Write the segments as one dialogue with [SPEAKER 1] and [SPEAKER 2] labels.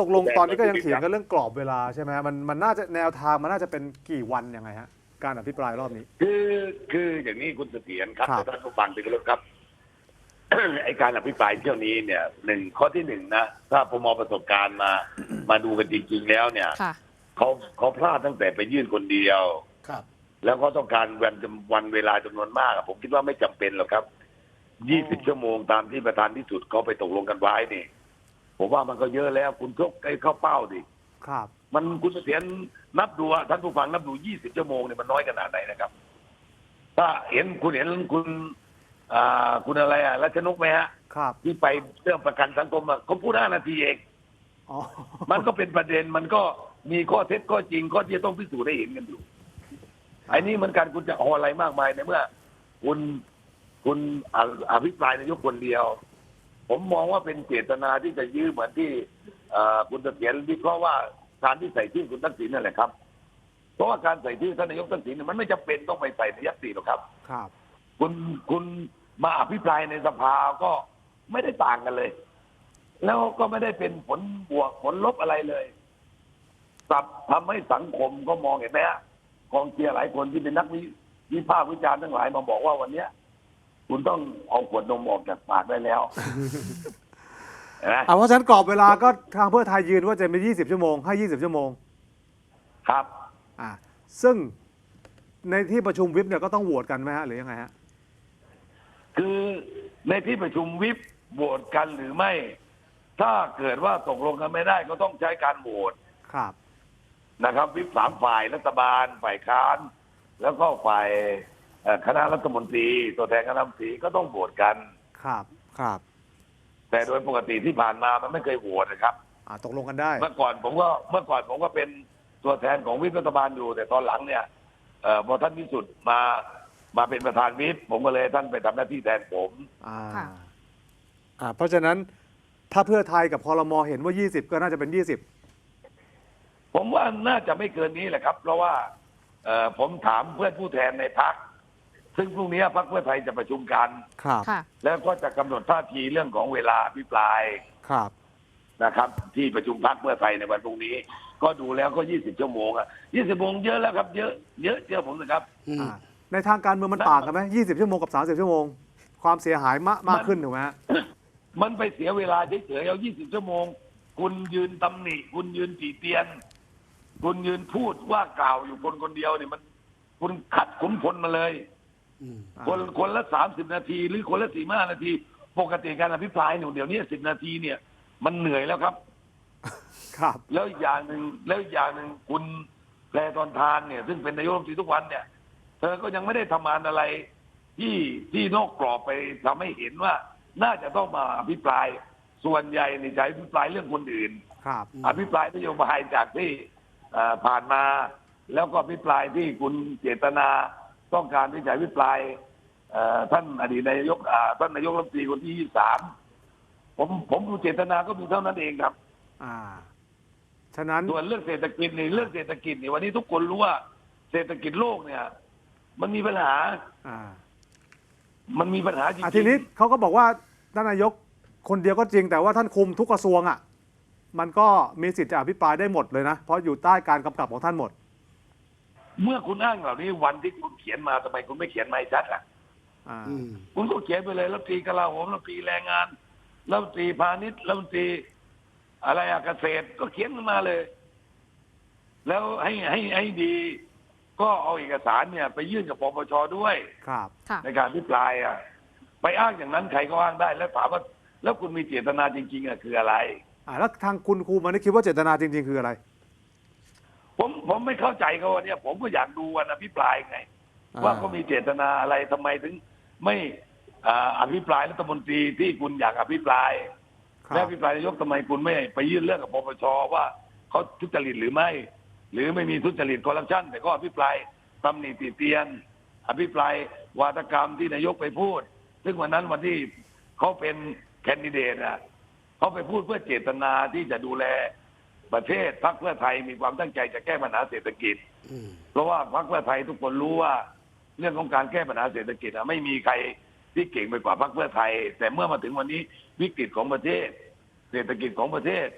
[SPEAKER 1] ตกลงตอนนี้ก็ยังเถียงกันเรื่องกรอบเวลาใช่ไหมฮะมันมันน่าจะแนวทางมันน่าจะเป็นกี่วันยังไงฮะ การอภิปรายรอบนี้
[SPEAKER 2] คือคืออย่างนี้คุณเสถียรครับ
[SPEAKER 1] ครับ
[SPEAKER 2] ท่านผู้ฟังที่เคารพครับ ไอการอภิปรายเที่ยวนี้เนี่ยหนึ่งข้อที่หนึ่งนะถ้าผมมองประสบการณ์มา มาดูกันจริงๆแล้วเนี่ย
[SPEAKER 3] ค่ะ
[SPEAKER 2] เขาเขาพลาดตั้งแต่ไปยื่นคนเดียว
[SPEAKER 4] ครับ
[SPEAKER 2] แล้วก็ต้องการวันจำวันเวลาจำนวนมากอะผมคิดว่าไม่จำเป็นหรอกครับยี่สิบชั่วโมงตามที่ประธานที่สุดเขาไปตกลงกันไว้นี่ ผมว่ามันก็เยอะแล้ว คุณชกไอ้เข้าเป้าดิ
[SPEAKER 1] ครับ
[SPEAKER 2] มันคุณเสถียรนับดูอะท่านผู้ฟังนับดูยี่สิบชั่วโมงเนี่ยมันน้อยขนาดไหนนะครับ ถ้าเห็นคุณเห็นคุณ อ่า คุณอะไรอะรัชนกไหมฮะ
[SPEAKER 1] ครับ
[SPEAKER 2] ที่ไปเรื่องประกันสังคมอะเขาพูดห้านาทีเอง
[SPEAKER 1] อ๋อ
[SPEAKER 2] มันก็เป็นประเด็นมันก็มีข้อเท็จข้อจริงข้อที่จะต้องพิสูจน์ได้เห็นกันอยู่ไอ้นี่เหมือนกันคุณจะเอาอะไรมากมายในเมื่อ คุณคุณออภิปรายนายกคนเดียว ผมมองว่าเป็นเจตนาที่จะยื้อเหมือนที่เอ่อคุณเสถียรวิเคราะห์ว่าการที่ใส่ชื่อคุณทักษิณนั่นแหละครับ เพราะว่าการใส่ชื่อท่านนายกทักษิณเนี่ยมันไม่จำเป็นต้องไปใส่ในยัตติหรอกครับ
[SPEAKER 1] ครับ
[SPEAKER 2] คุณคุณมาอภิปรายในสภาก็ไม่ได้ต่างกันเลย แล้วก็ไม่ได้เป็นผลบวกผลลบอะไรเลยกลับทำให้สังคมก็มองเห็นไหมฮะกองเชียร์หลายคนที่เป็นนักวิวิพากษ์วิจารณ์ทั้งหลายมาบอกว่าวันเนี้ย คุณต้องเอาขวดนมออกจากปากได้แล้วเห็นไหม
[SPEAKER 1] อ่าเพราะฉะนั้นกรอบเวลาก็ทางเพื่อไทยยืนว่าจะมี20 ชั่วโมง ให้ 20 ชั่วโมง
[SPEAKER 2] ครับ
[SPEAKER 1] อ่าซึ่งในที่ประชุมวิปเนี่ยก็ต้องโหวตกันไหมฮะหรือยังไงฮะ
[SPEAKER 2] คือในที่ประชุมวิปโหวตกันหรือไม่ ถ้าเกิดว่าตกลงกันไม่ได้ก็ต้องใช้การโหวต
[SPEAKER 1] ครับ
[SPEAKER 2] นะครับ วิปสามฝ่ายรัฐบาลฝ่ายค้าน แล้วก็ฝ่ายเอ่อ คณะรัฐมนตรี ตัวแทนคณะรัฐมนตรีก็ต้องโหวตกัน
[SPEAKER 1] ครับ ครับ
[SPEAKER 2] แต่โดยปกติที่ผ่านมามันไม่เคยโหวตนะครับ
[SPEAKER 1] อ่าตกลงกันได้
[SPEAKER 2] เมื่อก่อนผมก็เมื่อก่อนผมก็เป็นตัวแทนของวิปรัฐบาลอยู่ แต่ตอนหลังเนี่ยเอ่อพอท่านวิสุทธ์มามาเป็นประธานวิปผมก็เลยให้ท่านไปทำหน้าที่แทนผม
[SPEAKER 1] อ่า
[SPEAKER 3] ค่ะ
[SPEAKER 1] อ่า เพราะฉะนั้นถ้าเพื่อไทยกับพลมเห็นว่า 20 ก็น่าจะเป็น 20
[SPEAKER 2] ผมว่าน่าจะไม่เกินนี้แหละครับ เพราะว่าเอ่อผมถามเพื่อนผู้แทนในพัก ซึ่งพรุ่งนี้พักเพื่อไทยจะประชุมกัน
[SPEAKER 1] ครับ
[SPEAKER 3] ค่ะ
[SPEAKER 2] แล้วก็จะกำหนดท่าทีเรื่องของเวลาพิปราย
[SPEAKER 1] ครับ
[SPEAKER 2] นะครับ ที่ประชุมพักเพื่อไทยในวันพรุ่งนี้ ก็ดูแล้วก็ 20 ชั่วโมงอะ20ชั่วโมงเยอะแล้วครับ เยอะเยอะเชื่อผมนะครับ
[SPEAKER 4] อืม
[SPEAKER 1] อ่าในทางการเมืองมันต่างกันไหม20ชั่วโมงกับ30ชั่วโมง ความเสียหายมากมากขึ้นถูกไหมฮะ
[SPEAKER 2] มันไปเสียเวลาเฉยๆเอา 20 ชั่วโมง คุณยืนตำหนิ คุณยืนตีเตียน คุณยืนพูดว่ากล่าวอยู่คนคนเดียวเนี่ยมัน คุณขัดขุนพลมาเลย
[SPEAKER 4] อืม
[SPEAKER 2] คนคนละ30นาทีหรือคนละ45นาที ปกติการอภิปรายเนี่ยเดี๋ยวนี้10นาทีเนี่ย มันเหนื่อยแล้วครับ
[SPEAKER 1] ครับ
[SPEAKER 2] แล้วอีกอย่างหนึ่งแล้วอีกอย่างหนึ่งคุณแพรตอนทานเนี่ย ซึ่งเป็นนายกรัฐมนตรีทุกวันเนี่ย เธอก็ยังไม่ได้ทำงานอะไร ที่ที่นอกกรอบไปทำให้เห็นว่า น่าจะต้องมาอภิปรายส่วนใหญ่ในใจอภิปรายเรื่องคนอื่น
[SPEAKER 1] ครับ
[SPEAKER 4] อืม
[SPEAKER 2] อภิปรายนโยบายจากที่เอ่อผ่านมา แล้วก็อภิปรายที่คุณเจตนา ต้องการที่จะอภิปรายเอ่อท่านอดีตนายกอ่าท่านนายกรัฐมนตรีคนที่ยี่สามผมผมดูเจตนาก็มีเท่านั้นเองครับ
[SPEAKER 1] อ่า ฉะนั้น
[SPEAKER 2] ส่วนเรื่องเศรษฐกิจนี่เรื่องเศรษฐกิจนี่วันนี้ทุกคนรู้ว่า เศรษฐกิจโลกเนี่ย มันมีปัญหา
[SPEAKER 1] อ่า
[SPEAKER 2] มันมีปัญหาจริง
[SPEAKER 1] อะ
[SPEAKER 2] ๆ
[SPEAKER 1] ทีนี้เขาก็บอกว่าท่านนายกคนเดียวก็จริง แต่ว่าท่านคุมทุกกระทรวงอะ มันก็มีสิทธิ์จะอภิปรายได้หมดเลยนะ เพราะอยู่ใต้การกำกับของท่านหมด
[SPEAKER 2] เมื่อคุณอ้างเหล่านี้วันที่คุณเขียนมาทำไมคุณไม่เขียนมาให้ชัดล่ะ
[SPEAKER 1] อ่า
[SPEAKER 4] อืม
[SPEAKER 2] คุณก็เขียนไปเลยรัฐมนตรีกลาโหมรัฐมนตรีแรงงานรัฐมนตรีพาณิชย์รัฐมนตรีอะไรอะเกษตรก็เขียนมาเลย แล้วให้ให้ให้ดี ก็เอาเอกสารเนี่ย ไปยื่นกับปปชด้วย
[SPEAKER 1] ครับ
[SPEAKER 3] ค่ะ
[SPEAKER 2] ในการพิปรายอะ ไปอ้างอย่างนั้นใครก็อ้างได้ แล้วถามว่า แล้วคุณมีเจตนาจริง ๆอะคืออะไร
[SPEAKER 1] อ่าแล้วทางคุณครูมันได้คิดว่าเจตนาจริง ๆ คืออะไร
[SPEAKER 2] ผมผมไม่เข้าใจเขาวันเนี้ยผมก็อยากดูวันอภิปรายไง
[SPEAKER 1] อ่า
[SPEAKER 2] ว่าเขามีเจตนาอะไรทำไมถึง ไม่อ่าอภิปรายรัฐมนตรีที่คุณอยากอภิปราย
[SPEAKER 1] ครั
[SPEAKER 2] และ
[SPEAKER 1] บ
[SPEAKER 2] อภิปรายนายกทำไมคุณไม่ไปยื่นเรื่องกับปปชว่าเขาทุจริตหรือไม่ หรือไม่มีทุจริตคอร์รัปชันแต่ก็อภิปรายตำหนิติเตียน อภิปราย วาทกรรมที่นายกไปพูด ซึ่งวันนั้นวันที่เขาเป็นแคนดิเดตอะเขาไปพูดเพื่อเจตนาที่จะดูแล ประเทศพรรคเพื่อไทยมีความตั้งใจจะแก้ปัญหาเศรษฐกิจ
[SPEAKER 4] อืม
[SPEAKER 2] เพราะว่าพรรคเพื่อไทยทุกคนรู้ว่า เรื่องของการแก้ปัญหาเศรษฐกิจอะไม่มีใครที่เก่งไปกว่าพรรคเพื่อไทย แต่เมื่อมาถึงวันนี้วิกฤตของประเทศ เศรษฐกิจของประเทศ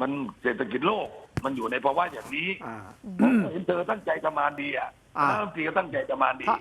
[SPEAKER 2] มันเศรษฐกิจโลกมันอยู่ในภาวะอย่างนี้
[SPEAKER 1] อ่า
[SPEAKER 2] ผมเห็นเธอตั้งใจทำงานดีอะ
[SPEAKER 1] อ่า
[SPEAKER 2] รัฐมนตรีก็ตั้งใจทำงานดี
[SPEAKER 1] ถ้า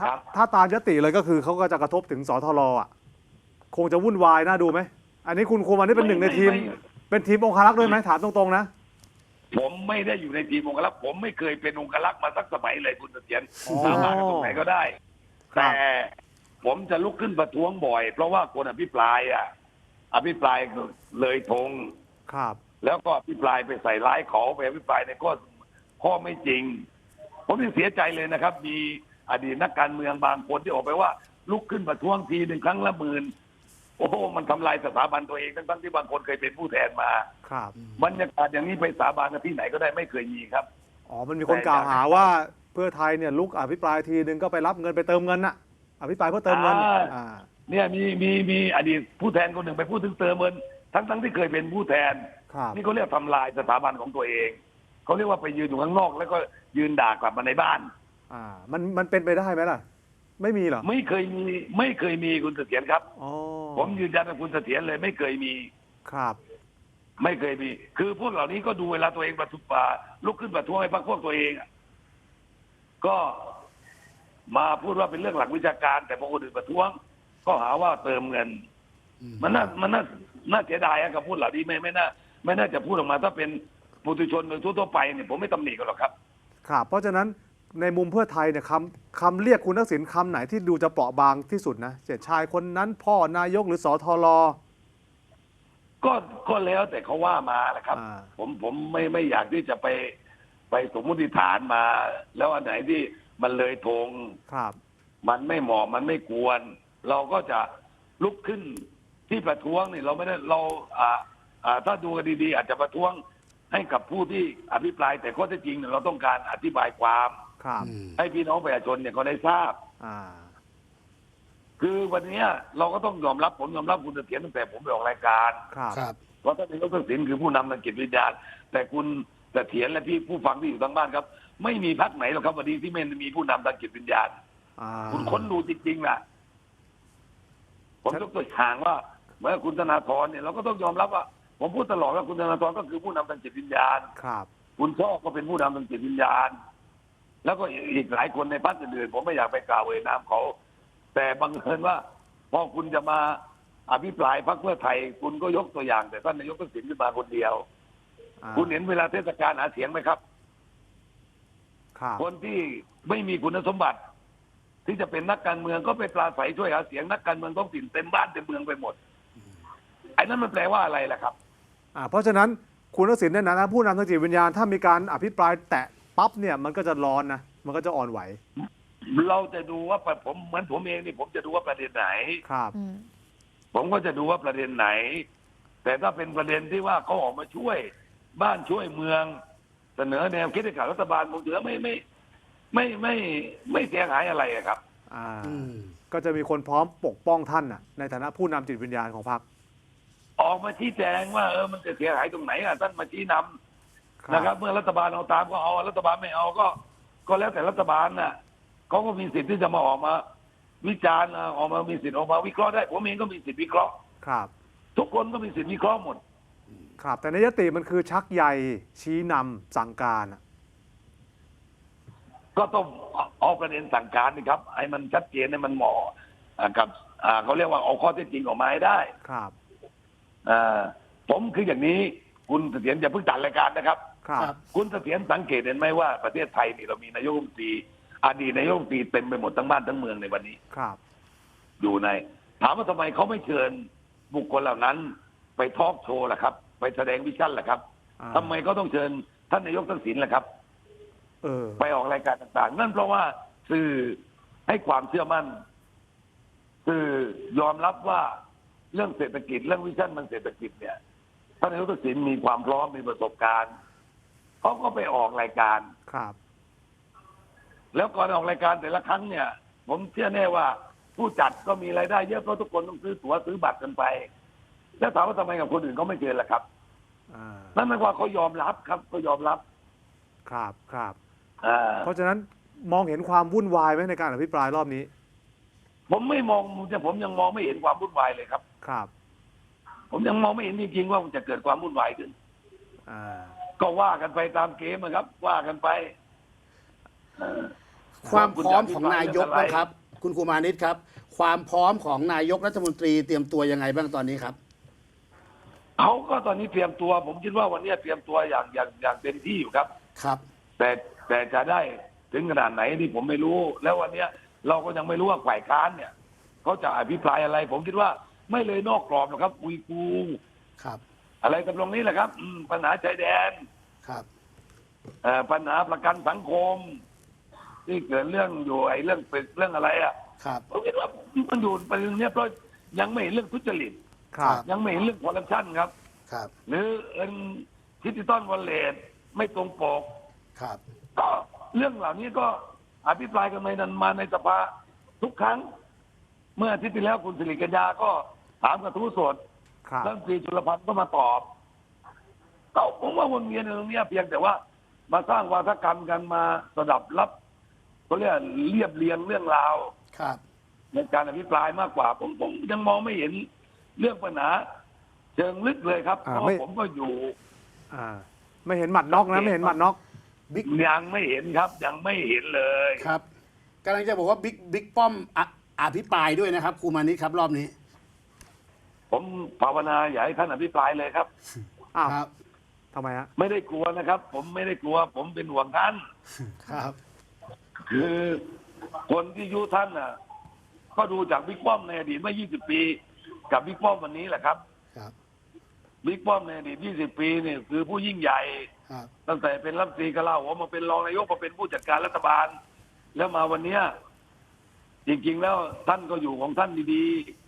[SPEAKER 1] ถ้า
[SPEAKER 2] ครับ
[SPEAKER 1] ถ้าตามยติเลยก็คือเขาก็จะกระทบถึงสทรอะ คงจะวุ่นวายน่าดูไหม อันนี้คุณครูมันนี่เป็นหนึ่งในทีม เป็นทีมองคารักษ์ด้วยไหมถามตรงๆนะ
[SPEAKER 2] ผมไม่ได้อยู่ในทีมองคลักษ์ผมไม่เคยเป็นองคลักษ์มาสักสมัยเลยคุณเสถียร
[SPEAKER 1] อ๋อ
[SPEAKER 2] สามารถกันตรงไหนก็ได้
[SPEAKER 1] ครับ
[SPEAKER 2] แต่ผมจะลุกขึ้นประท้วงบ่อย เพราะว่าคนอภิปรายอะ อภิปรายเลยธง
[SPEAKER 1] ครับ
[SPEAKER 2] แล้วก็อภิปรายไปใส่ร้ายเขาไปอภิปรายในข้อข้อไม่จริง ผมยังเสียใจเลยนะครับ มีอดีตนักการเมืองบางคนที่ออกไปว่า ลุกขึ้นประท้วงทีหนึ่งครั้งละหมื่น โอ้โหมันทำลายสถาบันตัวเองทั้งๆที่บางคนเคยเป็นผู้แทนมา
[SPEAKER 1] ครับ
[SPEAKER 2] บรรยากาศอย่างนี้ไปสาบานกันที่ไหนก็ได้ไม่เคยมีครับ
[SPEAKER 1] อ๋อมันมีคนกล่าวหาว่าเพื่อไทยเนี่ยลุกอภิปรายทีนึงก็ไปรับเงินไปเติมเงินน่ะ อภิปรายเพื่อเติมเงิน
[SPEAKER 2] อ่า
[SPEAKER 1] อ่า
[SPEAKER 2] เนี่ยมีมีมีอดีตผู้แทนคนหนึ่งไปพูดถึงเติมเงิน ทั้งทั้งที่เคยเป็นผู้แทน
[SPEAKER 1] ครับ
[SPEAKER 2] นี่เขาเรียกทำลายสถาบันของตัวเองเขาเรียกว่าไปยืนอยู่ข้างนอก แล้วก็ยืนด่ากลับมาในบ้าน
[SPEAKER 1] อ่า มันมันเป็นไปได้ไหมล่ะ ไม่มีเหรอ
[SPEAKER 2] ไม่เคยมีไม่เคยมีคุณเสถียรครับ
[SPEAKER 1] อ๋อ
[SPEAKER 2] ผมยืนยันกับคุณเสถียรเลย ไม่เคยมี
[SPEAKER 1] ครับ
[SPEAKER 2] ไม่เคยมี คือพวกเหล่านี้ก็ดูเวลาตัวเองประทุปาลุกขึ้นประท้วงให้พรรคพวกตัวเองอะก็มาพูดว่าเป็นเรื่องหลักวิชาการ แต่พอคนอื่นประท้วง ก็หาว่าเติมเงิน มันน่ามันน่าน่าเสียดายอะกับพูดเหล่านี้ไม่ไม่น่าไม่น่าจะพูดออกมา ถ้าเป็นปุถุชนโดยทั่วๆไปเนี่ยผมไม่ตำหนิกันหรอกครับ
[SPEAKER 1] ครับ เพราะฉะนั้น ในมุมเพื่อไทยเนี่ยคำคำเรียกคุณทักษิณคำไหนที่ดูจะเปราะบางที่สุดนะเจ็ดชายคนนั้นพ่อนายกหรือสอทร
[SPEAKER 2] ก็ก็แล้วแต่เขาว่ามาแหละครับ
[SPEAKER 1] อ่า
[SPEAKER 2] ผมผมไม่ไม่อยากที่จะไปไปสมมติฐานมา แล้วอันไหนที่มันเลยธง
[SPEAKER 1] ครับ
[SPEAKER 2] มันไม่เหมาะมันไม่ควร เราก็จะลุกขึ้นที่ประท้วงนี่เราไม่ได้เราอ่าอ่าถ้าดูกันดีๆ อาจจะประท้วงให้กับผู้ที่อภิปราย แต่ข้อเท็จจริงเนี่ยเราต้องการอธิบายความ
[SPEAKER 1] ครับ
[SPEAKER 2] ให้พี่น้องประชาชนเนี่ยเขาได้ทราบ
[SPEAKER 1] อ่า
[SPEAKER 2] คือวันเนี้ยเราก็ต้องยอมรับผมยอมรับคุณเสถียรตั้งแต่ผมไปออกรายการ
[SPEAKER 1] ครับ
[SPEAKER 3] ครับ
[SPEAKER 2] เพราะท่านนายกทักษิณคือผู้นำทางจิตวิญญาณแต่คุณเสถียรและพี่ผู้ฟังที่อยู่ทางบ้านครับ ไม่มีพักไหนหรอกครับวันนี้ที่ไม่มีผู้นำทางจิตวิญญาณ
[SPEAKER 1] อ่า
[SPEAKER 2] คุณค้นดูจริงๆนะผมยกตัวอย่างว่าเมื่อคุณธนาธรเนี่ยเราก็ต้องยอมรับว่า ผมพูดตลอดว่าคุณธนาธรก็คือผู้นำทางจิตวิญญาณ
[SPEAKER 1] ครับ
[SPEAKER 2] คุณช่อก็เป็นผู้นำทางจิตวิญญาณ แล้วก็อีกหลายคนในพรรคอื่นๆผมไม่อยากไปกล่าวเอ่ยนามเขา แต่บังเอิญว่า พอคุณจะมาอภิปรายพรรคเพื่อไทย คุณก็ยกตัวอย่าง แต่ท่านนายกทักษิณขึ้นมาคนเดียว
[SPEAKER 1] อ่า
[SPEAKER 2] คุณเห็นเวลาเทศกาลหาเสียงไหมครับ
[SPEAKER 1] ครับ
[SPEAKER 2] คนที่ไม่มีคุณสมบัติ ที่จะเป็นนักการเมืองก็ไปปราศัยช่วยหาเสียงนักการเมืองท้องถิ่นเต็มบ้านเต็มเมืองไปหมดไอ้นั้นมันแปลว่าอะไรล่ะครับ
[SPEAKER 1] อ่า เพราะฉะนั้นคุณทักษิณเนี่ยนะผู้นำทางจิตวิญญาณถ้ามีการอภิปรายแตะ ปั๊บเนี่ยมันก็จะร้อนนะมันก็จะอ่อนไหว
[SPEAKER 2] เราจะดูว่าผมเหมือนผมเองนี่ผมจะดูว่าประเด็นไหน
[SPEAKER 1] ครับ
[SPEAKER 4] อืม
[SPEAKER 2] ผมก็จะดูว่าประเด็นไหน แต่ถ้าเป็นประเด็นที่ว่าเขาออกมาช่วย บ้านช่วยเมือง เสนอแนวคิดให้กับรัฐบาลผมถือว่าไม่ไม่ไม่ไม่ไม่เสียหายอะไรอะครับ
[SPEAKER 1] อ่า
[SPEAKER 3] อืม
[SPEAKER 1] ก็จะมีคนพร้อมปกป้องท่านน่ะในฐานะผู้นำจิตวิญญาณของพรรค
[SPEAKER 2] ออกมาชี้แจงว่าเออมันจะเสียหายตรงไหนอะท่านมาชี้นำ
[SPEAKER 1] ครับ
[SPEAKER 2] นะครับ เมื่อรัฐบาลเอาตามก็เอารัฐบาลไม่เอาก็ ก็แล้วแต่รัฐบาลน่ะเขาก็มีสิทธิ์ที่จะมาออกมา วิจารณ์อะออกมามีสิทธิ์ออกมาวิเคราะห์ได้ผมเองก็มีสิทธิ์วิเคราะห์
[SPEAKER 1] ครับ
[SPEAKER 2] ทุกคนก็มีสิทธิ์วิเคราะห์หมด
[SPEAKER 1] ครับ แต่ในยติมันคือชักใยชี้นำสั่งการอะ
[SPEAKER 2] ก็ต้องเอาประเด็นสั่งการนี่ครับให้มันชัดเจนให้มันเหมาะอ่ากับอ่าเขาเรียกว่าเอาข้อเท็จจริงออกมาให้ได้
[SPEAKER 1] ครับ
[SPEAKER 2] อ่าผมคืออย่างนี้คุณเสถียรอย่าเพิ่งตัดรายการนะครับ
[SPEAKER 1] ครับ
[SPEAKER 3] ครับ
[SPEAKER 2] คุณเสถียรสังเกตเห็นไหมว่าประเทศไทยนี่เรามีนายกรัฐมนตรีอดีตนายกรัฐมนตรีเต็มไปหมดทั้งบ้านทั้งเมืองในวันนี้
[SPEAKER 1] ครับ
[SPEAKER 2] อยู่ใน ถามว่าทำไมเขาไม่เชิญบุคคลเหล่านั้น ไปทอล์กโชว์ล่ะครับ ไปแสดงวิชั่นล่ะครับ
[SPEAKER 1] อ่า
[SPEAKER 2] ทำไมเขาต้องเชิญท่านนายกทักษิณล่ะครับ
[SPEAKER 1] เออ
[SPEAKER 2] ไปออกรายการต่างๆ นั่นเพราะว่าสื่อให้ความเชื่อมั่นสื่อยอมรับว่าเรื่องเศรษฐกิจเรื่องวิชั่นมันเศรษฐกิจเนี่ยท่านนายกทักษิณมีความพร้อมมีประสบการณ์ เขาก็ไปออกรายการ
[SPEAKER 1] ครับ
[SPEAKER 2] แล้วก่อนออกรายการแต่ละครั้งเนี่ย ผมเชื่อแน่ว่า ผู้จัดก็มีรายได้เยอะเพราะทุกคนต้องซื้อตั๋วซื้อบัตรกันไป แล้วถามว่าทำไมกับคนอื่นเขาไม่เชิญล่ะครับ
[SPEAKER 1] อ่า
[SPEAKER 2] นั่นหมายความว่าเขายอมรับครับเขายอมรับ
[SPEAKER 1] ครับครับ
[SPEAKER 2] อ่า
[SPEAKER 1] เพราะฉะนั้นมองเห็นความวุ่นวายไหมในการอภิปรายรอบนี้
[SPEAKER 2] ผมไม่มองผมยังมองไม่เห็นความวุ่นวายเลยครับ
[SPEAKER 1] ครับ
[SPEAKER 2] ผมยังมองไม่เห็นจริงๆว่ามันจะเกิดความวุ่นวายขึ้น
[SPEAKER 1] อ่า
[SPEAKER 2] ก็ว่ากันไปตามเกมนะครับ ว่ากันไปเออ
[SPEAKER 3] ความพร้อมของนายกบ้างครับ คุณครูมานิตครับ ความพร้อมของนายกรัฐมนตรีเตรียมตัวยังไงบ้างตอนนี้ครับ
[SPEAKER 2] เขาก็ตอนนี้เตรียมตัว ผมคิดว่าวันนี้เตรียมตัวอย่างอย่างอย่างเต็มที่อยู่ครับ
[SPEAKER 3] ครับ
[SPEAKER 2] แต่แต่จะได้ถึงขนาดไหนนี่ผมไม่รู้ แล้ววันเนี้ยเราก็ยังไม่รู้ว่าฝ่ายค้านเนี่ยเขาจะอภิปรายอะไร ผมคิดว่าไม่เลยนอกกรอบหรอกครับอุยกู
[SPEAKER 3] ครับ
[SPEAKER 2] อะไรกันตรงนี้แหละครับอืมปัญหาชายแดน
[SPEAKER 3] ครับ
[SPEAKER 2] เอ่อปัญหาประกันสังคม ที่เกิดเรื่องอยู่ไอ้เรื่องเป็นเรื่องอะไรอะ
[SPEAKER 3] ครับ
[SPEAKER 2] ผมคิดว่ามันอยู่ประเด็นเนี้ยเพราะยังไม่เห็นเรื่องทุจริต
[SPEAKER 1] ครับ
[SPEAKER 2] ยังไม่เห็นเรื่องคอร์รัปชันครับ
[SPEAKER 3] ครับ
[SPEAKER 2] หรือเอินดิจิตอลวอลเล็ตไม่ตรงปก
[SPEAKER 3] ครับ
[SPEAKER 2] ก็เรื่องเหล่านี้ก็อภิปรายกันมานันมาในสภาทุกครั้ง เมื่ออาทิตย์ที่แล้วคุณสิริกัญญาก็ถามกระทู้สด
[SPEAKER 1] ครับ
[SPEAKER 2] แล้วตรีจุลพันธ์ก็มาตอบก็ผมว่าวนเวียนในตรงเนี้ยเพียงแต่ว่า มาสร้างวาทกรรมกันมาสดับรับเขาเรียกเรียบเรียงเรื่องราว
[SPEAKER 3] ครับ
[SPEAKER 2] ในการอภิปรายมากกว่า ผมผมยังมองไม่เห็นเรื่องปัญหาเชิงลึกเลยครับเพ
[SPEAKER 1] อ่า
[SPEAKER 2] ราะ
[SPEAKER 1] ไม่
[SPEAKER 2] ผมก็อยู่
[SPEAKER 1] อ่า ไม่เห็นหมัดน็อกนะไม่เห็นหมัดน็อก
[SPEAKER 3] บิ๊ก
[SPEAKER 2] ยังไม่เห็นครับ ยังไม่เห็นเลย
[SPEAKER 3] ครับกำลังจะบอกว่าบิ๊กบิ๊กป้อมอะอภิปรายด้วยนะครับครูมานิตครับรอบนี้
[SPEAKER 2] ผมภาวนาอย่าให้ท่านอภิปรายเลยครับ
[SPEAKER 1] อ้าว
[SPEAKER 3] ครับ
[SPEAKER 1] ทำไมฮะ
[SPEAKER 2] ไม่ได้กลัวนะครับ ผมไม่ได้กลัว ผมเป็นห่วงท่าน
[SPEAKER 3] ครับ
[SPEAKER 2] คือคนที่ยุท่านน่ะ ก็ดูจากบิ๊กป้อมในอดีตเมื่อ 20 ปี กับบิ๊กป้อมวันนี้แหละครับ
[SPEAKER 3] ครับ
[SPEAKER 2] บิ๊กป้อมในอดีต 20 ปีเนี่ยคือผู้ยิ่งใหญ่
[SPEAKER 3] ครับ
[SPEAKER 2] ตั้งแต่เป็นรัฐมนตรีกลาโหมมาเป็นรองนายกมาเป็นผู้จัดการรัฐบาล แล้วมาวันเนี้ยจริงๆแล้วท่านก็อยู่ของท่านดีๆ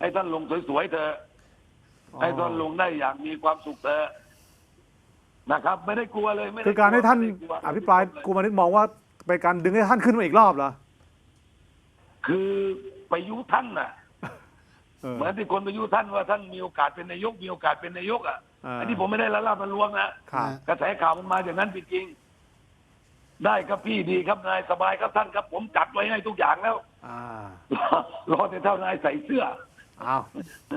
[SPEAKER 2] ให้ท่านลงสวยๆเถอะ
[SPEAKER 1] อ๋อ
[SPEAKER 2] ให้ท่านลงได้อย่างมีความสุขเถอะนะครับ ไม่ได้กลัวเลยไม่ได้
[SPEAKER 1] คือการให้ท่าน
[SPEAKER 2] ไม่ได้กลัว
[SPEAKER 1] อภิปรายกูมานิดมองว่าเป็นการดึงให้ท่านขึ้นมาอีกรอบเหรอ
[SPEAKER 2] คือไปยุท่านน่ะ
[SPEAKER 1] เออ
[SPEAKER 2] เหมือนที่คนไปยุท่านว่าท่านมีโอกาสเป็นนายกมีโอกาสเป็นนายกอะ
[SPEAKER 1] อ่า
[SPEAKER 2] อันนี้ผมไม่ได้ละลาบละลวงนะครับ กระแสข่าวมันมาอย่างนั้นจริงๆได้ครับพี่ดีครับนายสบายครับท่านครับ ผมจัดไว้ให้ทุกอย่างแล้ว
[SPEAKER 1] อ่า
[SPEAKER 2] รอรอแต่เท่านายใส่เสื้อ
[SPEAKER 1] อ้าว